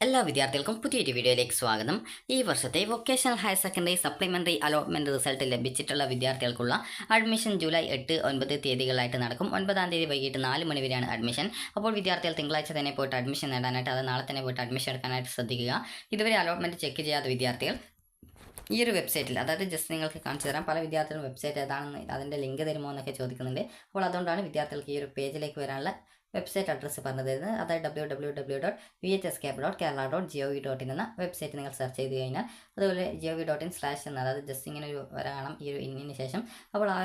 എല്ലാ വിദ്യാർത്ഥികൾക്കും പുതിയൊരു വീഡിയോയിലേക്ക് സ്വാഗതം. ഈ വർഷത്തെ vocational higher secondary supplementary allotment result ലഭിച്ചിട്ടുള്ള വിദ്യാർത്ഥികൾക്കുള്ള അഡ്മിഷൻ ജൂലൈ എട്ട് ഒൻപത് തീയതികളായിട്ട് നടക്കും. ഒൻപതാം തീയതി വൈകിട്ട് നാല് മണി വരെയാണ് അഡ്മിഷൻ അപ്പോൾ വിദ്യാർത്ഥികൾ തിങ്കളാഴ്ച തന്നെ പോയിട്ട് അഡ്മിഷൻ നേടാനായിട്ട് അത് നാളെ തന്നെ പോയിട്ട് അഡ്മിഷൻ എടുക്കാനായിട്ട് ശ്രദ്ധിക്കുക. ഇതുവരെ അലോട്ട്മെന്റ് ചെക്ക് ചെയ്യാത്ത വിദ്യാർത്ഥികൾ ഈ ഒരു വെബ്സൈറ്റിൽ അതായത് ജസ്റ്റ് നിങ്ങൾക്ക് കാണിച്ചു തരാം. പല വിദ്യാർത്ഥികളും വെബ്സൈറ്റ് ഏതാണെന്ന് അതിന്റെ ലിങ്ക് തരുമോ എന്നൊക്കെ ചോദിക്കുന്നുണ്ട്. അപ്പോൾ അതുകൊണ്ടാണ് വിദ്യാർത്ഥികൾക്ക് ഈ ഒരു പേജിലേക്ക് വരാനുള്ള വെബ്സൈറ്റ് അഡ്രസ്സ് പറഞ്ഞു തരുന്നത് അതായത് W W W dot V H S cap dot Kerala dot G O V dot in എന്ന വെബ്സൈറ്റ് നിങ്ങൾ സെർച്ച് ചെയ്ത് കഴിഞ്ഞാൽ അതുപോലെ G O V dot in slash എന്ന് അതായത് ജസ്റ്റ് ഇങ്ങനെ ഒരു വരാണം ഈ ഒരു ഇന്നിന് ശേഷം അപ്പോൾ ആ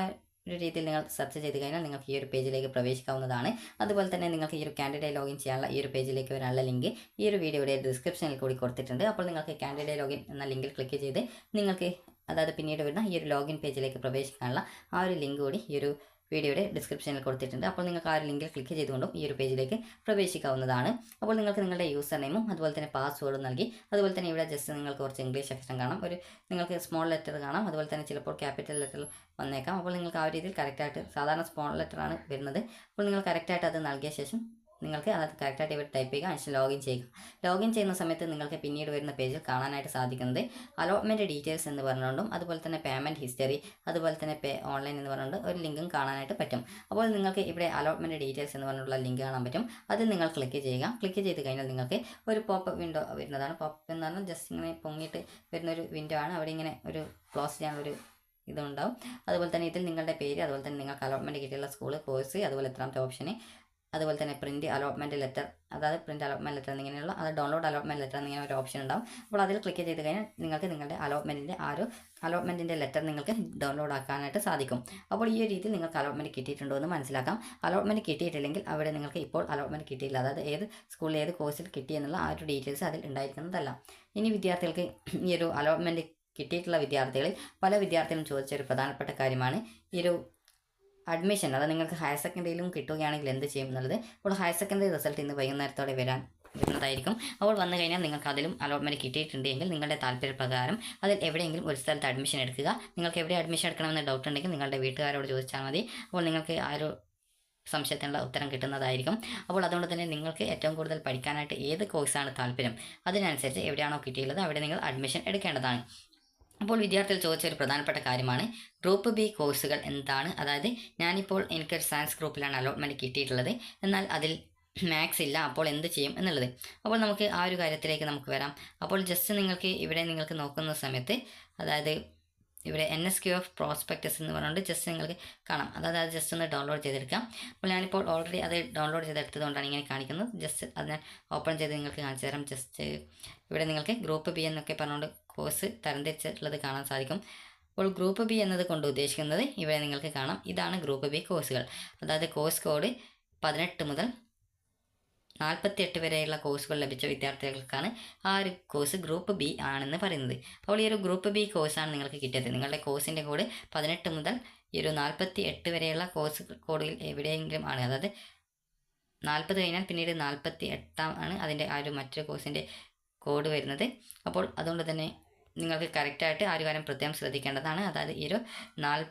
ഒരു രീതിയിൽ നിങ്ങൾ സെർച്ച് ചെയ്ത് കഴിഞ്ഞാൽ നിങ്ങൾക്ക് ഈ ഒരു പേജിലേക്ക് പ്രവേശിക്കാവുന്നതാണ്. അതുപോലെ തന്നെ നിങ്ങൾക്ക് ഈ ഒരു കാൻഡിഡേറ്റ് ലോഗിൻ ചെയ്യാനുള്ള ഈ ഒരു പേജിലേക്ക് വരാനുള്ള ലിങ്ക് ഈ ഒരു വീഡിയോയുടെ ഡിസ്ക്രിപ്ഷനിൽ കൂടി കൊടുത്തിട്ടുണ്ട്. അപ്പോൾ നിങ്ങൾക്ക് കാൻഡിഡേറ്റ് ലോഗിൻ എന്ന ലിങ്കിൽ ക്ലിക്ക് ചെയ്ത് നിങ്ങൾക്ക് അതായത് പിന്നീട് വരുന്ന ഈ ഒരു ലോഗിൻ പേജിലേക്ക് പ്രവേശിക്കാനുള്ള ആ ഒരു ലിങ്ക് കൂടി ഈ ഒരു വീഡിയോയുടെ ഡിസ്ക്രിപ്ഷനിൽ കൊടുത്തിട്ടുണ്ട്. അപ്പോൾ നിങ്ങൾക്ക് ആ ഒരു ലിങ്കിൽ ക്ലിക്ക് ചെയ്തുകൊണ്ടും ഈ ഒരു പേജിലേക്ക് പ്രവേശിക്കാവുന്നതാണ്. അപ്പോൾ നിങ്ങൾക്ക് നിങ്ങളുടെ യൂസർ നെയിമും അതുപോലെ തന്നെ പാസ്വേഡും നൽകി അതുപോലെ തന്നെ ഇവിടെ ജസ്റ്റ് നിങ്ങൾക്ക് കുറച്ച് ഇംഗ്ലീഷ് അക്ഷരം കാണാം. ഒരു നിങ്ങൾക്ക് സ്മോൾ ലെറ്റർ കാണാം. അതുപോലെ തന്നെ ചിലപ്പോൾ ക്യാപിറ്റൽ ലെറ്റർ വന്നേക്കാം. അപ്പോൾ നിങ്ങൾക്ക് ആ രീതിയിൽ കറക്റ്റായിട്ട് സാധാരണ സ്മോൾ ലെറ്ററാണ് വരുന്നത്. അപ്പോൾ നിങ്ങൾ കറക്റ്റായിട്ട് അത് നൽകിയ ശേഷം നിങ്ങൾക്ക് അത് കറക്റ്റായിട്ട് ഇവിടെ ടൈപ്പ് ചെയ്യുക അതിന് ലോഗിൻ ചെയ്യുക. ലോഗിൻ ചെയ്യുന്ന സമയത്ത് നിങ്ങൾക്ക് പിന്നീട് വരുന്ന പേജിൽ കാണാനായിട്ട് സാധിക്കുന്നത് അലോട്ട്മെന്റ് ഡീറ്റെയിൽസ് എന്ന് പറഞ്ഞുകൊണ്ടും അതുപോലെ തന്നെ പേയ്മെന്റ് ഹിസ്റ്ററി അതുപോലെ തന്നെ പേ ഓൺലൈൻ എന്ന് പറഞ്ഞുകൊണ്ട് ഒരു ലിങ്കും കാണാനായിട്ട് പറ്റും. അപ്പോൾ നിങ്ങൾക്ക് ഇവിടെ അലോട്ട്മെന്റ് ഡീറ്റെയിൽസ് എന്ന് പറഞ്ഞുള്ള ലിങ്ക് കാണാൻ പറ്റും. അതിൽ നിങ്ങൾ ക്ലിക്ക് ചെയ്യുക. ക്ലിക്ക് ചെയ്ത് കഴിഞ്ഞാൽ നിങ്ങൾക്ക് ഒരു പോപ്പ് വിൻഡോ വരുന്നതാണ്. പോപ്പ് എന്ന് പറഞ്ഞാൽ ജസ്റ്റ് ഇങ്ങനെ പൊങ്ങിയിട്ട് വരുന്ന ഒരു വിൻഡോ ആണ്. അവിടെ ഇങ്ങനെ ഒരു ക്ലോസ് ചെയ്യാനുള്ളൊരു ഇതുണ്ടാവും. അതുപോലെ തന്നെ ഇതിൽ നിങ്ങളുടെ പേര് അതുപോലെ തന്നെ നിങ്ങൾക്ക് അലോട്ട്മെന്റ് കിട്ടിയുള്ള സ്കൂൾ കോഴ്സ് അതുപോലെ എത്രാമത്തെ ഓപ്ഷന് അതുപോലെ തന്നെ പ്രിന്റ് അലോട്ട്മെന്റ് ലെറ്റർ അതായത് പ്രിന്റ് അലോട്ട്മെന്റ് ലെറ്റർ എന്നിങ്ങനെയുള്ള അത് ഡൗൺലോഡ് അലോട്ട്മെന്റ് ലെറ്റർ എന്നിങ്ങനെ ഒരു ഓപ്ഷൻ ഉണ്ടാവും. അപ്പോൾ അതിൽ ക്ലിക്ക് ചെയ്ത് കഴിഞ്ഞാൽ നിങ്ങൾക്ക് നിങ്ങളുടെ അലോട്ട്മെന്റിന്റെ ആ ഒരു അലോട്ട്മെന്റിന്റെ ലെറ്റർ നിങ്ങൾക്ക് ഡൗൺലോഡ് ആക്കാനായിട്ട് സാധിക്കും. അപ്പോൾ ഈ ഒരു രീതിയിൽ നിങ്ങൾക്ക് അലോട്ട്മെന്റ് കിട്ടിയിട്ടുണ്ടോ എന്ന് മനസ്സിലാക്കാം. അലോട്ട്മെന്റ് കിട്ടിയിട്ടില്ലെങ്കിൽ അവിടെ നിങ്ങൾക്ക് ഇപ്പോൾ അലോട്ട്മെന്റ് കിട്ടിയില്ല. അതായത് ഏത് സ്കൂളിൽ ഏത് കോഴ്സിൽ കിട്ടി എന്നുള്ള ആ ഒരു ഡീറ്റെയിൽസ് അതിൽ ഉണ്ടായിരിക്കുന്നതല്ല. ഇനി വിദ്യാർത്ഥികൾക്ക് ഈ ഒരു അലോട്ട്മെന്റ് കിട്ടിയിട്ടുള്ള വിദ്യാർത്ഥികളിൽ പല വിദ്യാർത്ഥികളും ചോദിച്ച ഒരു പ്രധാനപ്പെട്ട കാര്യമാണ്. ഈ ഒരു അഡ്മിഷൻ അത് നിങ്ങൾക്ക് ഹയർ സെക്കൻഡറിയിലും കിട്ടുകയാണെങ്കിൽ എന്ത് ചെയ്യും എന്നുള്ളത്. അപ്പോൾ ഹയർ സെക്കൻഡറി റിസൾട്ട് ഇന്ന് വൈകുന്നേരത്തോടെ വരാൻ വരുന്നതായിരിക്കും അപ്പോൾ വന്നു കഴിഞ്ഞാൽ നിങ്ങൾക്ക് അതിലും അലോട്ട്മെന്റ് കിട്ടിയിട്ടുണ്ടെങ്കിൽ നിങ്ങളുടെ താല്പര്യപ്രകാരം അതിൽ എവിടെയെങ്കിലും ഒരു സ്ഥലത്ത് അഡ്മിഷൻ എടുക്കുക. നിങ്ങൾക്ക് എവിടെ അഡ്മിഷൻ എടുക്കണമെന്ന് ഡൗട്ട് ഉണ്ടെങ്കിൽ നിങ്ങളുടെ വീട്ടുകാരോട് ചോദിച്ചാൽ മതി. അപ്പോൾ നിങ്ങൾക്ക് ആ ഒരു സംശയത്തിനുള്ള ഉത്തരം കിട്ടുന്നതായിരിക്കും. അപ്പോൾ അതുകൊണ്ട് തന്നെ നിങ്ങൾക്ക് ഏറ്റവും കൂടുതൽ പഠിക്കാനായിട്ട് ഏത് കോഴ്സാണ് താല്പര്യം? അതിനനുസരിച്ച് എവിടെയാണോ കിട്ടിയുള്ളത് അവിടെ നിങ്ങൾ അഡ്മിഷൻ എടുക്കേണ്ടതാണ്. അപ്പോൾ വിദ്യാർത്ഥികൾ ചോദിച്ച ഒരു പ്രധാനപ്പെട്ട കാര്യമാണ് ഗ്രൂപ്പ് ബി കോഴ്സുകൾ എന്താണ്? അതായത് ഞാനിപ്പോൾ എനിക്കൊരു സയൻസ് ഗ്രൂപ്പിലാണ് അലോട്ട്മെന്റ് കിട്ടിയിട്ടുള്ളത്. എന്നാൽ അതിൽ മാത്സ് ഇല്ല അപ്പോൾ എന്ത് ചെയ്യും എന്നുള്ളത്. അപ്പോൾ നമുക്ക് ആ ഒരു കാര്യത്തിലേക്ക് നമുക്ക് വരാം. അപ്പോൾ ജസ്റ്റ് നിങ്ങൾക്ക് ഇവിടെ നിങ്ങൾക്ക് നോക്കുന്ന സമയത്ത് അതായത് ഇവിടെ N S Q F prospectus എന്ന് പറഞ്ഞുകൊണ്ട് ജസ്റ്റ് നിങ്ങൾക്ക് കാണാം. അതായത് അത് ജസ്റ്റ് ഒന്ന് ഡൗൺലോഡ് ചെയ്തെടുക്കാം. അപ്പോൾ ഞാനിപ്പോൾ ഓൾറെഡി അത് ഡൗൺലോഡ് ചെയ്തെടുത്തതുകൊണ്ടാണ് ഇങ്ങനെ കാണിക്കുന്നത്. ജസ്റ്റ് അത് ഞാൻ ഓപ്പൺ ചെയ്ത് നിങ്ങൾക്ക് കാണിച്ചു തരാം. ജസ്റ്റ് ഇവിടെ നിങ്ങൾക്ക് ഗ്രൂപ്പ് ബി എന്നൊക്കെ പറഞ്ഞുകൊണ്ട് കോഴ്സ് തരംതിരിച്ചിട്ടുള്ളത് കാണാൻ സാധിക്കും. അപ്പോൾ ഗ്രൂപ്പ് ബി എന്നത് കൊണ്ട് ഉദ്ദേശിക്കുന്നത് ഇവിടെ നിങ്ങൾക്ക് കാണാം. ഇതാണ് ഗ്രൂപ്പ് ബി കോഴ്സുകൾ. അതായത് കോഴ്സ് കോഡ് പതിനെട്ട് മുതൽ നാൽപ്പത്തിയെട്ട് വരെയുള്ള കോഴ്സുകൾ ലഭിച്ച വിദ്യാർത്ഥികൾക്കാണ് ആ ഒരു കോഴ്സ് ഗ്രൂപ്പ് ബി ആണെന്ന് പറയുന്നത്. അപ്പോൾ ഈ ഒരു ഗ്രൂപ്പ് ബി കോഴ്സാണ് നിങ്ങൾക്ക് കിട്ടിയത്. നിങ്ങളുടെ കോഴ്സിന്റെ കോഡ് പതിനെട്ട് മുതൽ ഈ ഒരു നാൽപ്പത്തി എട്ട് വരെയുള്ള കോഴ്സ് കോഡിൽ എവിടെയെങ്കിലും ആണ്. അതായത് നാൽപ്പത് കഴിഞ്ഞാൽ പിന്നീട് നാൽപ്പത്തി എട്ടാം ആണ് അതിന്റെ ആ ഒരു മറ്റൊരു കോഴ്സിന്റെ കോഡ് വരുന്നത്. അപ്പോൾ അതുകൊണ്ട് തന്നെ നിങ്ങൾക്ക് കറക്റ്റായിട്ട് ആ ഒരു കാര്യം പ്രത്യേകം ശ്രദ്ധിക്കേണ്ടതാണ്. അതായത് ഈ ഒരു നാല്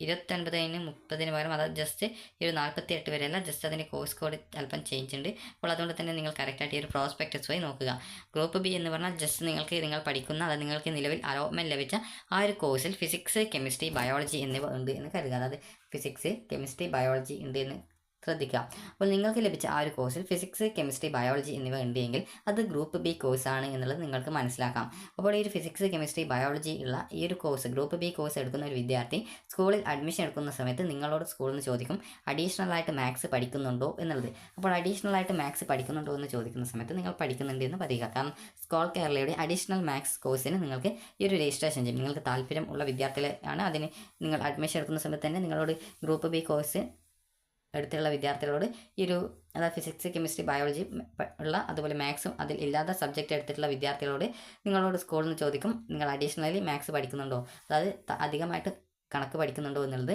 ഇരുപത്തൊൻപതിന് മുപ്പതിന് പകരം അതായത് ജസ്റ്റ് ഈ ഒരു നാൽപ്പത്തി എട്ട് വരെയല്ല ജസ്റ്റ് അതിന്റെ കോഴ്സ് കോഡ് അല്പം ചേഞ്ച് ഉണ്ട്. അപ്പോൾ അതുകൊണ്ട് തന്നെ നിങ്ങൾ കറക്റ്റായിട്ട് ഈ ഒരു പ്രോസ്പെക്ടസ് വഴി നോക്കുക. ഗ്രൂപ്പ് ബി എന്ന് പറഞ്ഞാൽ ജസ്റ്റ് നിങ്ങൾക്ക് നിങ്ങൾ പഠിക്കുന്ന അതായത് നിങ്ങൾക്ക് നിലവിൽ അലോട്ട്മെന്റ് ലഭിച്ച ആ ഒരു കോഴ്സിൽ ഫിസിക്സ് കെമിസ്ട്രി ബയോളജി എന്നിവ ഉണ്ട് എന്ന് കരുതുക. അതായത് ഫിസിക്സ് കെമിസ്ട്രി ബയോളജി ഉണ്ട് എന്ന് ശ്രദ്ധിക്കുക. അപ്പോൾ നിങ്ങൾക്ക് ലഭിച്ച ആ ഒരു കോഴ്സിൽ ഫിസിക്സ് കെമിസ്ട്രി ബയോളജി എന്നിവ ഉണ്ടെങ്കിൽ അത് ഗ്രൂപ്പ് ബി കോഴ്സാണ് എന്നുള്ളത് നിങ്ങൾക്ക് മനസ്സിലാക്കാം. അപ്പോൾ ഈ ഒരു ഫിസിക്സ് കെമിസ്ട്രി ബയോളജി ഉള്ള ഈ ഒരു കോഴ്സ് ഗ്രൂപ്പ് ബി കോഴ്സ് എടുക്കുന്ന ഒരു വിദ്യാർത്ഥി സ്കൂളിൽ അഡ്മിഷൻ എടുക്കുന്ന സമയത്ത് നിങ്ങളോട് സ്കൂളിൽ നിന്ന് ചോദിക്കും അഡീഷണൽ ആയിട്ട് മാത്സ് പഠിക്കുന്നുണ്ടോ? എന്നുള്ളത്. അപ്പോൾ അഡീഷണൽ ആയിട്ട് മാത്സ് പഠിക്കുന്നുണ്ടോ എന്ന് ചോദിക്കുന്ന സമയത്ത് നിങ്ങൾ പഠിക്കുന്നുണ്ട് എന്ന് പറയുക. കാരണം സ്കോൾ കേരളയുടെ അഡീഷണൽ മാത്സ് കോഴ്സിന് നിങ്ങൾക്ക് ഈ ഒരു രജിസ്ട്രേഷൻ ചെയ്യും. നിങ്ങൾക്ക് താല്പര്യം ഉള്ള വിദ്യാർത്ഥികളാണ് അതിന് നിങ്ങൾ അഡ്മിഷൻ എടുക്കുന്ന സമയത്ത് തന്നെ നിങ്ങളോട് ഗ്രൂപ്പ് ബി കോഴ്സ് എടുത്തുള്ള വിദ്യാർത്ഥികളോട് ഈ ഒരു അതായത് ഫിസിക്സ് കെമിസ്ട്രി ബയോളജി ഉള്ള അതുപോലെ മാത്സും അതിൽ ഇല്ലാത്ത സബ്ജക്റ്റ് എടുത്തിട്ടുള്ള വിദ്യാർത്ഥികളോട് നിങ്ങളോട് സ്കൂളിൽ നിന്ന് ചോദിക്കും നിങ്ങൾ അഡീഷണലി മാത്സ് പഠിക്കുന്നുണ്ടോ? അതായത് അധികമായിട്ട് കണക്ക് പഠിക്കുന്നുണ്ടോ എന്നുള്ളത്.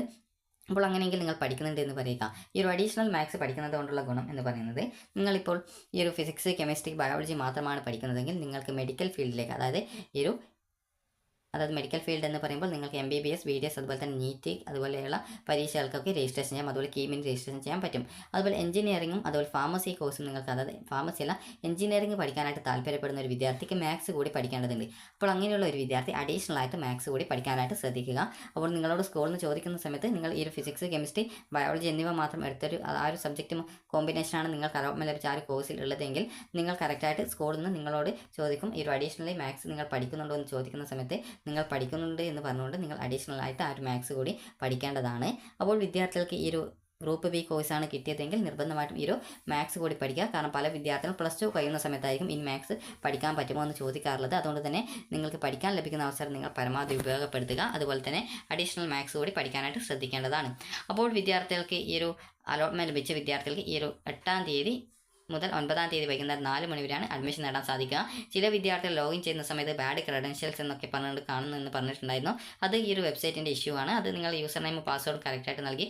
അപ്പോൾ അങ്ങനെയെങ്കിൽ നിങ്ങൾ പഠിക്കുന്നുണ്ട് എന്ന് പറയുക. ഈ ഒരു അഡീഷണൽ മാത്സ് പഠിക്കുന്നത് കൊണ്ടുള്ള ഗുണം എന്ന് പറയുന്നത് നിങ്ങളിപ്പോൾ ഈ ഒരു ഫിസിക്സ് കെമിസ്ട്രി ബയോളജി മാത്രമാണ് പഠിക്കുന്നതെങ്കിൽ നിങ്ങൾക്ക് മെഡിക്കൽ ഫീൽഡിലേക്ക് അതായത് ഈ ഒരു അതായത് മെഡിക്കൽ ഫീൽഡ് എന്ന് പറയുമ്പോൾ നിങ്ങൾക്ക് M B B S B D S അതുപോലെ തന്നെ നീറ്റ് അതുപോലെയുള്ള പരീക്ഷകൾക്കൊക്കെ രജിസ്ട്രേഷൻ ചെയ്യാം. അതുപോലെ കീമിന് രജിസ്ട്രേഷൻ ചെയ്യാൻ പറ്റും. അതുപോലെ എഞ്ചിനീയറിംഗും അതുപോലെ ഫാർമസി കോഴ്സും നിങ്ങൾക്ക് അതായത് ഫാർമസി അല്ല എഞ്ചിനീയറിംഗ് പഠിക്കാനായിട്ട് താല്പര്യപ്പെടുന്ന ഒരു വിദ്യാർത്ഥിക്ക് മാത്സ് കൂടി പഠിക്കേണ്ടതുണ്ട്. അപ്പോൾ അങ്ങനെയുള്ള ഒരു വിദ്യാർത്ഥി അഡീഷണൽ ആയിട്ട് മാത്സ് കൂടി പഠിക്കാനായിട്ട് ശ്രദ്ധിക്കുക. അപ്പോൾ നിങ്ങളോട് സ്കൂളിൽ നിന്ന് ചോദിക്കുന്ന സമയത്ത് നിങ്ങൾ ഈ ഒരു ഫിസിക്സ് കെമിസ്ട്രി ബയോളജി എന്നിവ മാത്രം എടുത്തൊരു ആ ഒരു സബ്ജക്റ്റും കോമ്പിനേഷനാണ് നിങ്ങൾക്ക് അലോട്ട്മെന്റ് ലഭിച്ച ആ ഒരു കോഴ്സിൽ ഉള്ളതെങ്കിൽ നിങ്ങൾ കറക്റ്റായിട്ട് സ്കൂളിൽ നിന്ന് നിങ്ങളോട് ചോദിക്കും. ഈ ഒരു അഡീഷണലി മാത്സ് നിങ്ങൾ പഠിക്കുന്നുണ്ടോ എന്ന് ചോദിക്കുന്ന സമയത്ത് നിങ്ങൾ പഠിക്കുന്നുണ്ട് എന്ന് പറഞ്ഞുകൊണ്ട് നിങ്ങൾ അഡീഷണൽ ആയിട്ട് ആ ഒരു മാത്സ് കൂടി പഠിക്കേണ്ടതാണ്. അപ്പോൾ വിദ്യാർത്ഥികൾക്ക് ഈ ഒരു ഗ്രൂപ്പ് ബി കോഴ്സാണ് കിട്ടിയതെങ്കിൽ നിർബന്ധമായിട്ടും ഈ ഒരു മാത്സ് കൂടി പഠിക്കുക. കാരണം പല വിദ്യാർത്ഥികൾ പ്ലസ് ടു കഴിയുന്ന സമയത്തായിരിക്കും ഈ മാത്സ് പഠിക്കാൻ പറ്റുമോ എന്ന് ചോദിക്കാറുള്ളത്. അതുകൊണ്ട് തന്നെ നിങ്ങൾക്ക് പഠിക്കാൻ ലഭിക്കുന്ന അവസരം നിങ്ങൾ പരമാവധി ഉപയോഗപ്പെടുത്തുക. അതുപോലെ തന്നെ അഡീഷണൽ മാത്സ് കൂടി പഠിക്കാനായിട്ട് ശ്രദ്ധിക്കേണ്ടതാണ്. അപ്പോൾ വിദ്യാർത്ഥികൾക്ക് ഈ ഒരു അലോട്ട്മെന്റ് ലഭിച്ച വിദ്യാർത്ഥികൾക്ക് ഈ ഒരു എട്ടാം തീയതി മുതൽ ഒൻപതാം തീയതി വൈകുന്നേരം നാല് മണി വരെയാണ് അഡ്മിഷൻ നേടാൻ സാധിക്കുക. ചില വിദ്യാർത്ഥികൾ ലോഗിൻ ചെയ്യുന്ന സമയത്ത് ബാഡ് ക്രെഡൻഷ്യൽസ് എന്നൊക്കെ പറഞ്ഞുകൊണ്ട് കാണുന്നു എന്ന് പറഞ്ഞിട്ടുണ്ടായിരുന്നു. അത് ഈ ഒരു വെബ്സൈറ്റിന്റെ ഇഷ്യൂ ആണ്. അത് നിങ്ങൾ യൂസർ നെയിം പാസ്വേഡ് കറക്റ്റായിട്ട് നൽകി.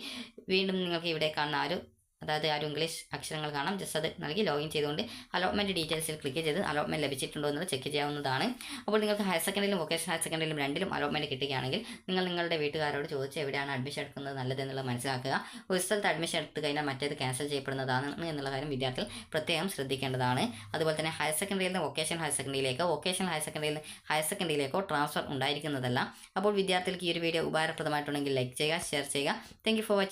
വീണ്ടും നിങ്ങൾക്ക് ഇവിടെ കാണുന്ന ആ ഒരു അതായത് ആ ഒരു ഇംഗ്ലീഷ് അക്ഷരങ്ങൾ കാണാം. ജസ്റ്റ് അത് നൽകി ലോഗിൻ ചെയ്തുകൊണ്ട് അലോട്ട്മെന്റ് ഡീറ്റെയിൽസിൽ ക്ലിക്ക് ചെയ്ത് അലോട്ട്മെന്റ് ലഭിച്ചിട്ടുണ്ടോ എന്നത് ചെക്ക് ചെയ്യാവുന്നതാണ്. അപ്പോൾ നിങ്ങൾക്ക് ഹയർ സെക്കൻഡറിയിലും വൊക്കേഷണൽ ഹയർ സെക്കൻഡറിയിലും രണ്ടിലും അലോട്ട്മെന്റ് കിട്ടുകയാണെങ്കിൽ നിങ്ങൾ നിങ്ങളുടെ വീട്ടുകാരോട് ചോദിച്ച് എവിടെയാണ് അഡ്മിഷൻ എടുക്കുന്നത് നല്ലതെന്നുള്ളത് മനസ്സിലാക്കുക. ഒരു സ്ഥലത്ത് അഡ്മിഷൻ എടുത്തു കഴിഞ്ഞാൽ മറ്റേത് ക്യാൻസൽ ചെയ്യപ്പെടുന്നതാണ് എന്നുള്ള കാര്യം വിദ്യാർത്ഥികൾ പ്രത്യേകം ശ്രദ്ധിക്കേണ്ടതാണ്. അതുപോലെ തന്നെ ഹയർ സെക്കൻഡറിയിൽ നിന്ന് വൊക്കേഷണൽ ഹയർ സെക്കൻഡറിയിലേക്കോ വൊക്കേഷണൽ ഹയർ സെക്കൻഡറിയിൽ നിന്ന് ഹയർ സെക്കൻഡറിയിലേക്കോ ട്രാൻസ്ഫർ ഉണ്ടായിരിക്കുന്നതല്ല. അപ്പോൾ വിദ്യാർത്ഥികൾക്ക് ഈ ഒരു വീഡിയോ ഉപകാരപ്രദമായിട്ടുണ്ടെങ്കിൽ ലൈക്ക് ചെയ്യുക ഷെയർ ചെയ്യുക. Thank for watching